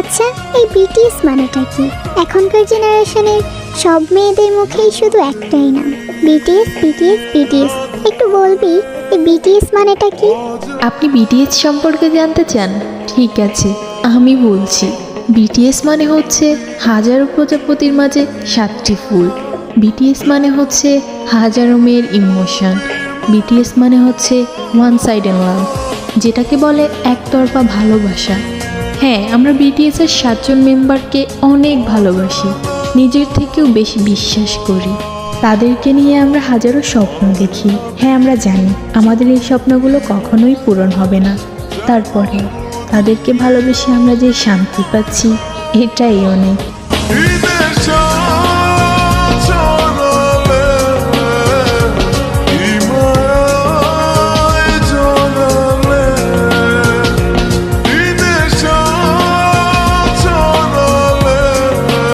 আচ্ছা এই বিটিএস মানেটা কি? এখনকার জেনারেশনের সব মেয়েদের মুখেই শুধু একটাই নাম। বিটিএস বিটিএস বিটিএস একটু বলবি, এই বিটিএস মানেটা কি? আপনি বিটিএস সম্পর্কে জানতে চান? ঠিক আছে, আমি বলছি বিটিএস মানে হচ্ছে হাজারো প্রজাপতির মাঝে সাতটি ফুল। বিটিএস মানে হচ্ছে হাজারো মেয়ের ইমোশন। বিটিএস মানে হচ্ছে ওয়ান সাইড লাভ যেটাকে বলে একতরফা ভালোবাসা। হ্যাঁ আমরা বিটিএস এর সাতজন মেম্বারকে অনেক ভালোবাসি। নিজের থেকেও বেশি বিশ্বাস করি। তাদেরকে নিয়ে আমরা হাজারো স্বপ্ন দেখি। হ্যাঁ আমরা জানি, আমাদের এই স্বপ্নগুলো কখনোই পূরণ হবে না। তারপরে তাদেরকে ভালোবেসে আমরা যে শান্তি পাচ্ছি, এটাই অনেক।